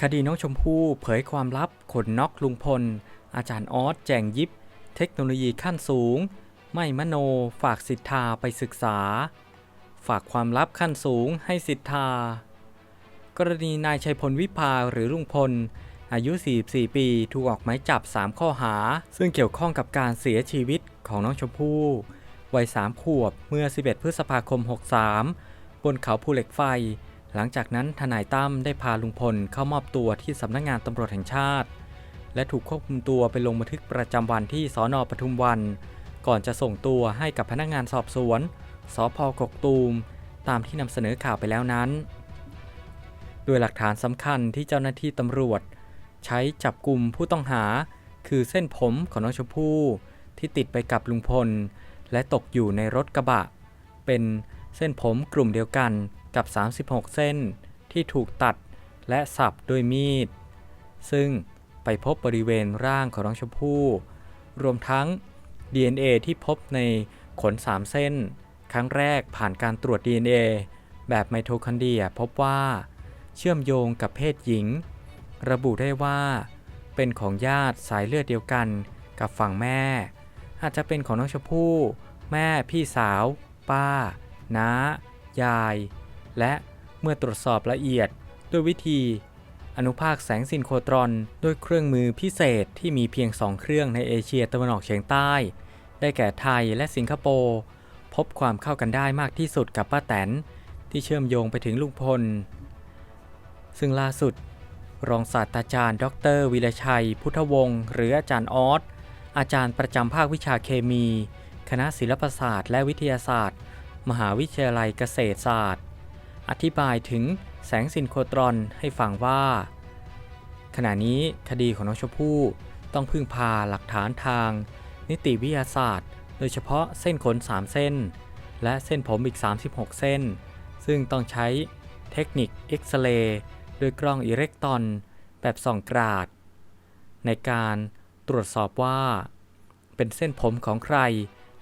คดีน้องชมพู่เผยความลับขนน็อกลุงพล อาจารย์ออสแจงยิบ เทคโนโลยีขั้นสูง ไม่มโนฝากสิทธาไปศึกษา ฝากความลับขั้นสูงให้สิทธา กรณีนายชัยพลวิภาหรือลุงพล อายุ 44 ปีถูกออกหมายจับ 3 ข้อหา ซึ่งเกี่ยวข้องกับการเสียชีวิตของน้องชมพู่วัย 3 ขวบเมื่อ 11 พฤษภาคม 63 บนเขาภูเหล็กไฟ หลังจากนั้นทนายตั้มได้พาลุงพลเข้ามอบตัวที่สำนักงงานตำรวจแห่งชาติ และถูกควบคุมตัวไปลงบันทึกประจำวันที่สอนอปทุมวัน ก่อนจะส่งตัวให้กับพนักงานสอบสวนสพกกตูม ตามที่นำเสนอข่าวไปแล้วนั้น โดยหลักฐานสำคัญที่เจ้าหน้าที่ตำรวจ ใช้จับกลุ่มผู้ต้องหา คือเส้นผมของน้องชมพู่ที่ติดไปกับลุงพล และตกอยู่ในรถกระบะ เป็นเส้นผมกลุ่มเดียวกัน กับ 36 เส้นที่ถูกตัดและสับด้วยมีด ซึ่งไปพบบริเวณร่างของน้องชมพู่รวมทั้ง DNA ที่พบในขน 3 เส้น ครั้งแรกผ่านการตรวจ DNA แบบไมโทคอนเดรียพบว่า เชื่อมโยงกับเพศหญิง ระบุได้ว่า เป็นของญาติสายเลือดเดียวกันกับฝั่งแม่ อาจจะเป็นของน้องชมพู่ แม่พี่สาว ป้า น้า ยาย และเมื่อตรวจสอบละเอียดด้วยวิธี อนุภาคแสงซินโครตรอนด้วยเครื่องมือพิเศษที่มีเพียง2เครื่องในเอเชียตะวันออกเฉียงใต้ ได้แก่ไทยและสิงคโปร์พบความเข้ากันได้มากที่สุดกับป้าแตนที่เชื่อมโยงไปถึงลุงพล ซึ่งล่าสุด รองศาสตราจารย์ ดรวิรชัย พุทธวงศ์หรืออาจารย์ออสอาจารย์ประจำภาควิชาเคมี คณะศิลปศาสตร์ และวิทยาศาสตร์ มหาวิทยาลัยเกษตรศาสตร์ อธิบายถึงแสงซินโครตรอนให้ฟังว่า ขณะนี้คดีของน้องชมพู่ต้องพึ่งพาหลักฐานทาง นิติวิทยาศาสตร์ โดยเฉพาะเส้นขน 3 เส้น และเส้นผมอีก 36 เส้น ซึ่งต้องใช้เทคนิคเอ็กซเรย์โดยกล้องอิเล็กตรอนแบบส่องกราด ในการตรวจสอบว่า เป็นเส้นผมของใคร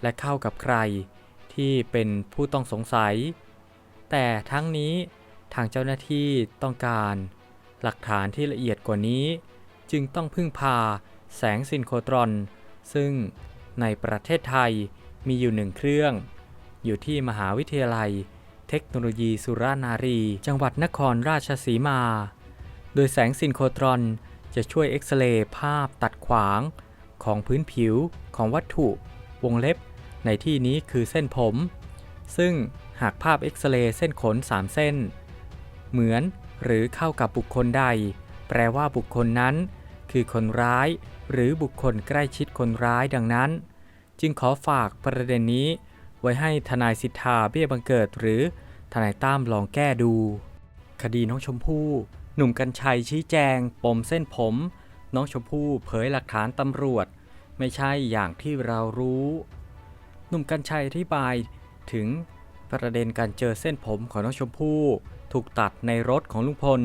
และเข้ากับใคร ที่เป็นผู้ต้องสงสัย แต่ทั้งนี้ทางเจ้าหน้าที่ต้องการหลักฐานที่ละเอียดกว่านี้ จึงต้องพึ่งพาแสงซินโครตรอน ซึ่งในประเทศไทยมีอยู่หนึ่งเครื่อง อยู่ที่มหาวิทยาลัย เทคโนโลยีสุรานารี จังหวัดนครราชสีมา โดยแสงซินโครตรอนจะช่วยเอ็กซเรย์ภาพตัดขวางของพื้นผิวของวัตถุวงเล็บ ในที่นี้คือเส้นผม ซึ่ง หากภาพเอ็กซเรย์เส้นขน 3 เส้น เหมือนหรือเข้ากับบุคคลใด แปลว่าบุคคลนั้น คือคนร้าย หรือบุคคลใกล้ชิดคนร้ายดังนั้น จึงขอฝากประเด็นนี้ ไว้ให้ทนายสิทธาเบี้ยบังเกิดหรือทนายตั้มลองแก้ดู คดีน้องชมพู่ หนุ่มกัญชัยชี้แจง ปมเส้นผม น้องชมพู่เผยหลักฐานตำรวจ ไม่ใช่อย่างที่เรารู้ หนุ่มกัญชัยอธิบายถึง ประเด็นการเจอเส้นผมของน้องชมพู่ ถูกตัดในรถของลุงพล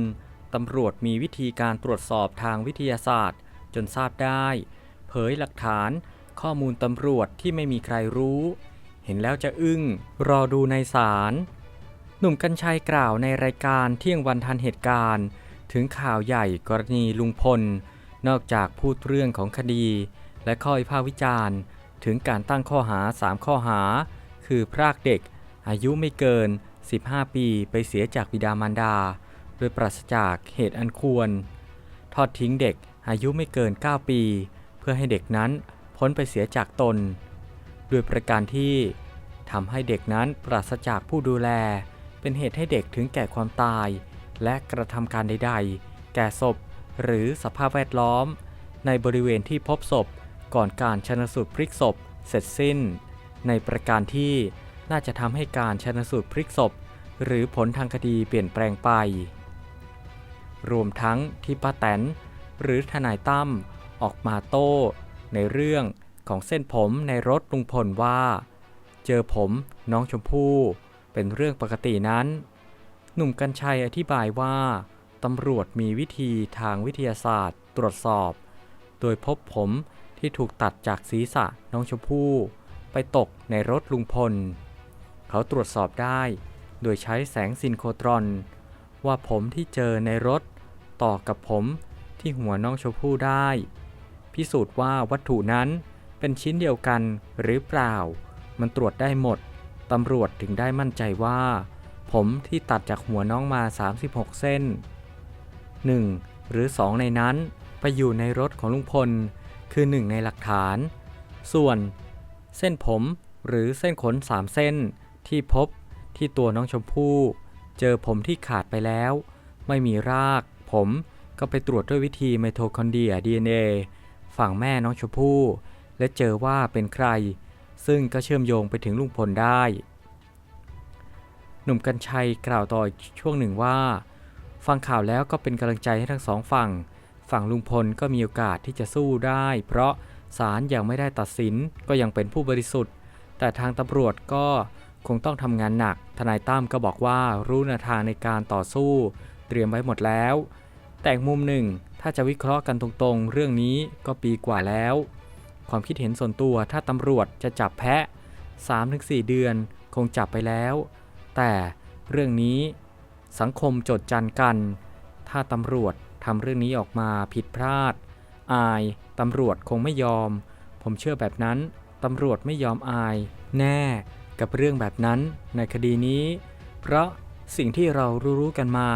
ตำรวจมีวิธีการตรวจสอบทางวิทยาศาสตร์ จนทราบได้ เผยหลักฐาน ข้อมูลตำรวจที่ไม่มีใครรู้ เห็นแล้วจะอึ้ง รอดูในศาลหนุ่มกัญชัยกล่าวในรายการเที่ยงวันทันเหตุการณ์ ถึงข่าวใหญ่กรณีลุงพล นอกจากพูดเรื่องของคดี และข้อวิพากษ์วิจารณ์ ถึงการตั้งข้อหา 3 ข้อหา คือพรากเด็ก อายุไม่เกิน 15 ปีไปเสียจากบิดามารดา โดยปราศจากเหตุอันควร ทอดทิ้งเด็กอายุไม่เกิน 9 ปี เพื่อให้เด็กนั้นพ้นไปเสียจากตน ด้วยประการที่ทำให้เด็กนั้นปราศจากผู้ดูแล เป็นเหตุให้เด็กถึงแก่ความตาย และกระทำการใด ๆ แก่ศพ หรือสภาพแวดล้อม ในบริเวณที่พบศพก่อนการชนสูตรพลิกศพเสร็จสิ้น ในประการที่ น่าจะทำให้การชนสูตรพลิกศพ หรือผลทางคดีเปลี่ยนแปลงไป รวมทั้งที่ป้าแตน หรือทนายตั้มออกมาโต้ ในเรื่องของเส้นผมในรถลุงพลว่า เจอผมน้องชมพู่เป็นเรื่องปกตินั้น หนุ่มกัญชัยอธิบายว่าตำรวจมีวิธีทางวิทยาศาสตร์ตรวจสอบ โดยพบผมที่ถูกตัดจากศีรษะน้องชมพู่ ไปตกในรถลุงพล เขาตรวจสอบได้ โดยใช้แสงซินโครตรอน ว่าผมที่เจอในรถ ต่อกับผมที่หัวน้องชมพู่ได้ พิสูจน์ว่าวัตถุนั้นเป็นชิ้นเดียวกันหรือเปล่า มันตรวจได้หมด ตำรวจถึงได้มั่นใจว่า ผมที่ตัดจากหัวน้องมา 36 เส้น 1. หรือ 2 ในนั้นไปอยู่ในรถของลุงพล คือ 1 ในหลักฐาน ส่วน เส้นผมหรือเส้นขน 3 เส้น ที่พบที่ตัวน้องชมพู่เจอผมที่ขาดไปแล้ว ไม่มีราก ผมก็ไปตรวจด้วยวิธีไมโทคอนเดรีย DNA ฝั่งแม่น้องชมพู่ และเจอว่าเป็นใคร ซึ่งก็เชื่อมโยงไปถึงลุงพลได้ หนุ่มกัญชัยกล่าวต่ออีกช่วงหนึ่งว่า ฟังข่าวแล้วก็เป็นกำลังใจให้ทั้งสองฝั่ง ฝั่งลุงพลก็มีโอกาสที่จะสู้ได้ เพราะศาลยังไม่ได้ตัดสินก็ยังเป็นผู้บริสุทธิ์ แต่ทางตำรวจก็ คงต้องทำงานหนัก ทนายตั้มก็บอกว่ารู้แนวทางในการต่อสู้ เตรียมไว้หมดแล้ว แต่มุมหนึ่งถ้าจะวิเคราะห์กันตรงๆ เรื่องนี้ก็ปีกว่าแล้ว ความคิดเห็นส่วนตัวถ้าตำรวจจะจับแพะ 3-4 เดือนคงจับไปแล้ว แต่เรื่องนี้สังคมจดจันกัน ถ้าตำรวจทำเรื่องนี้ออกมาผิดพลาด อายตำรวจคงไม่ยอม ผมเชื่อแบบนั้นตำรวจไม่ยอมอาย แน่ กับเรื่องแบบนั้นในคดีนี้ เพราะสิ่งที่เรารู้ๆกันมา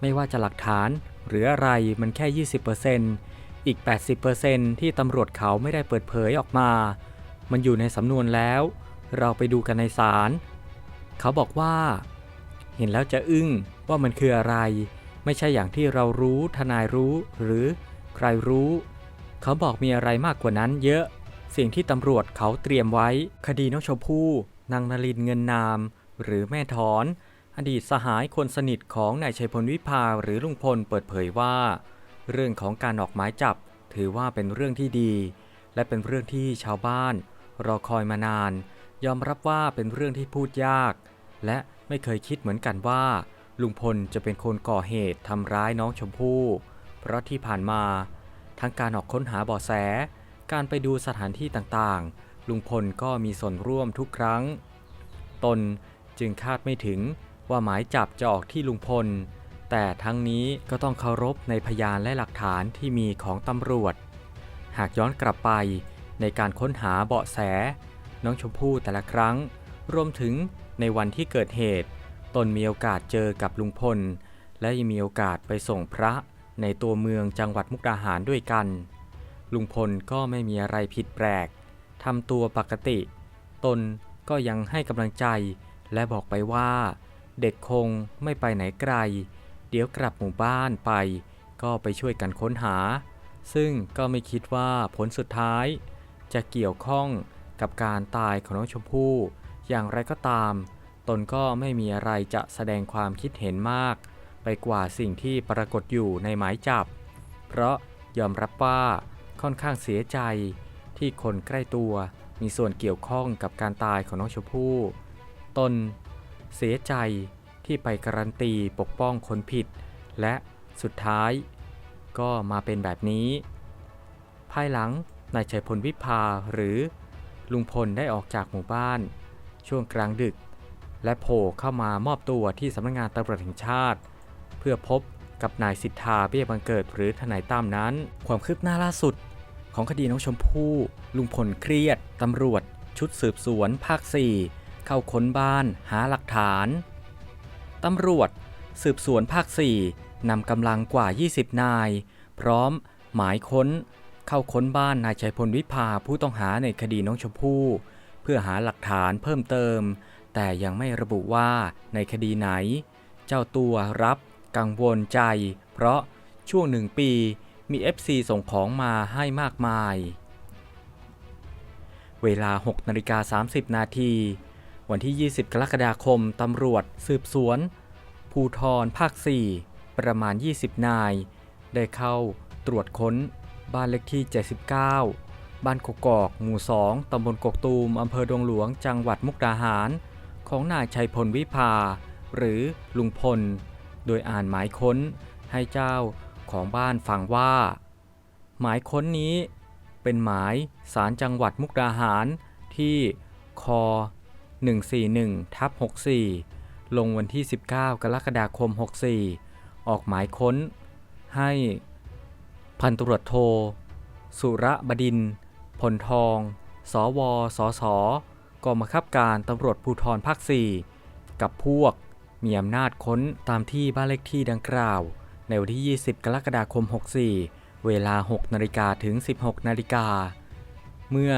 ไม่ว่าจะหลักฐานหรืออะไรมันแค่ 20%อีก 80%ที่ตำรวจเขาไม่ได้เปิดเผยออกมา มันอยู่ในสำนวนแล้ว เราไปดูกันในศาลเขาบอกว่า เห็นแล้วจะอึ้งว่ามันคืออะไร ไม่ใช่อย่างที่เรารู้ทนายรู้หรือใครรู้ เขาบอกมีอะไรมากกว่านั้นเยอะสิ่งที่ตำรวจเขาเตรียมไว้ คดีน้องชมพู่ นางนลินเงินนาม หรือแม่ถอน อดีตสหายคนสนิทของนายชัยพลวิภาหรือลุงพลเปิดเผยว่า เรื่องของการออกหมายจับถือว่าเป็นเรื่องที่ดี และเป็นเรื่องที่ชาวบ้านรอคอยมานาน ยอมรับว่าเป็นเรื่องที่พูดยาก และไม่เคยคิดเหมือนกันว่า ลุงพลจะเป็นคนก่อเหตุทำร้ายน้องชมพู่ เพราะที่ผ่านมา ทั้งการออกค้นหาเบาะแส การไปดูสถานที่ต่างๆ ลุงพลก็มีส่วนร่วมทุกครั้ง ตนจึงคาดไม่ถึงว่าหมายจับจะออกที่ลุงพล แต่ทั้งนี้ก็ต้องเคารพในพยานและหลักฐานที่มีของตำรวจ หากย้อนกลับไปในการค้นหาเบาะแส น้องชมพู่แต่ละครั้ง รวมถึงในวันที่เกิดเหตุ ตนมีโอกาสเจอกับลุงพล และยังมีโอกาสไปส่งพระในตัวเมืองจังหวัดมุกดาหารด้วยกัน ลุงพลก็ไม่มีอะไรผิดแปลก ทำตัวปกติ ตนก็ยังให้กำลังใจ และบอกไปว่า เด็กคงไม่ไปไหนไกล เดี๋ยวกลับหมู่บ้านไป ก็ไปช่วยกันค้นหา ซึ่งก็ไม่คิดว่าผลสุดท้าย จะเกี่ยวข้องกับการตายของน้องชมพู่อย่างไรก็ตาม ตนก็ไม่มีอะไรจะแสดงความคิดเห็นมาก ไปกว่าสิ่งที่ปรากฏอยู่ในหมายจับ เพราะยอมรับว่าค่อนข้างเสียใจ ที่คนใกล้ตัวมีส่วนเกี่ยวข้องกับการตายของน้องชมพู่ ตนเสียใจที่ไปการันตีปกป้องคนผิด และสุดท้ายก็มาเป็นแบบนี้ ภายหลังนายชัยพลวิภาหรือลุงพลได้ออกจากหมู่บ้าน ช่วงกลางดึก และโผล่เข้ามามอบตัวที่สำนักงานตำรวจแห่งชาติ เพื่อพบกับนายสิทธาเบี้ยบังเกิดหรือทนายตั้มนั้น ความคืบหน้าล่าสุด ของคดีน้องชมพู่ลุงพลเครียด ตำรวจ ชุดสืบสวน ภาค 4 เข้าค้นบ้านหาหลักฐาน ตำรวจ สืบสวนภาค 4นำกำลังกว่า 20 นาย พร้อม หมายค้น เข้าค้นบ้านนายชัยพลวิภาผู้ต้องหาในคดีน้องชมพู่เพื่อหาหลักฐานเพิ่มเติม แต่ยังไม่ระบุว่าในคดีไหน เจ้าตัวรับ กังวลใจ เพราะช่วงหนึ่งปี มี FC ส่งของมาให้มากมาย เวลา 6นาฬิกา30 นาที วันที่ 20 กรกฎาคม ตำรวจสืบสวน ภูทรภาค 4 ประมาณ 20 นาย ได้เข้าตรวจค้นบ้านเลขที่ 79 บ้านกกอก หมู่ 2 ตำบลกกตูม อำเภอดงหลวง จังหวัดมุกดาหาร ของนายชัยพลวิภา หรือลุงพล โดยอ่านหมายค้นให้เจ้า ของบ้านฟังว่า หมายค้นนี้เป็นหมายสารจังหวัดมุกดาหารที่ค141ทับ64 ลงวันที่ 19 กรกฎาคม 64 ออกหมายค้น ให้พันตรวจโท สุระบดินทร์พลทอง สวสสกองบังคับการตำรวจภูธรภาค 4 กับพวกมีอำนาจค้นตามที่บ้านเลขที่ดังกล่าว ในวันที่ 20 กรกฎาคม 64 เวลา 6 นาฬิกาถึง 16 นาฬิกา เมื่อ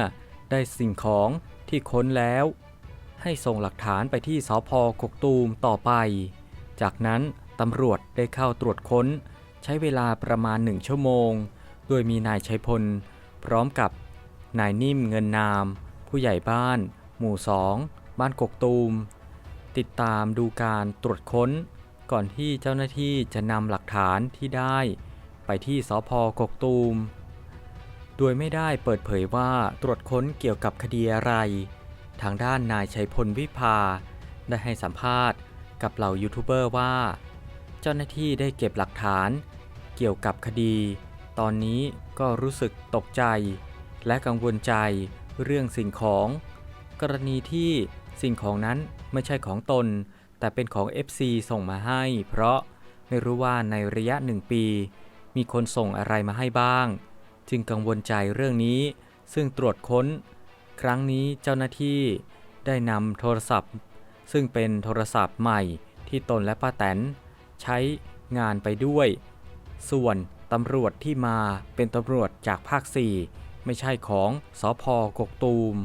ได้สิ่งของที่ค้นแล้ว ให้ส่งหลักฐานไปที่สพกกตูมต่อไป จากนั้นตำรวจได้เข้าตรวจค้น ใช้เวลาประมาณหนึ่งชั่วโมง โดยมีนายชัยพล พร้อมกับนายนิ่มเงินนาม ผู้ใหญ่บ้าน หมู่สองบ้านกกตูม ติดตามดูการตรวจค้น ก่อนที่เจ้าหน้าที่จะนำหลักฐานที่ได้ไปที่สพกกตูม โดยไม่ได้เปิดเผยว่าตรวจค้นเกี่ยวกับคดีอะไร ทางด้านนายชัยพลวิภา ได้ให้สัมภาษณ์กับเหล่ายูทูบเบอร์ว่า เจ้าหน้าที่ได้เก็บหลักฐาน เกี่ยวกับคดี ตอนนี้ก็รู้สึกตกใจ และกังวลใจเรื่องสิ่งของ กรณีที่สิ่งของนั้นไม่ใช่ของตน แต่เป็นของ FC ส่งมาให้ เพราะไม่รู้ว่าในระยะหนึ่งปี มีคนส่งอะไรมาให้บ้าง จึงกังวลใจเรื่องนี้ ซึ่งตรวจค้น ครั้งนี้เจ้าหน้าที่ได้นำโทรศัพท์ ซึ่งเป็นโทรศัพท์ใหม่ที่ตนและป้าแตน ใช้งานไปด้วย ส่วนตำรวจที่มาเป็นตำรวจจากภาค 4 ไม่ใช่ของสอพอกกตูม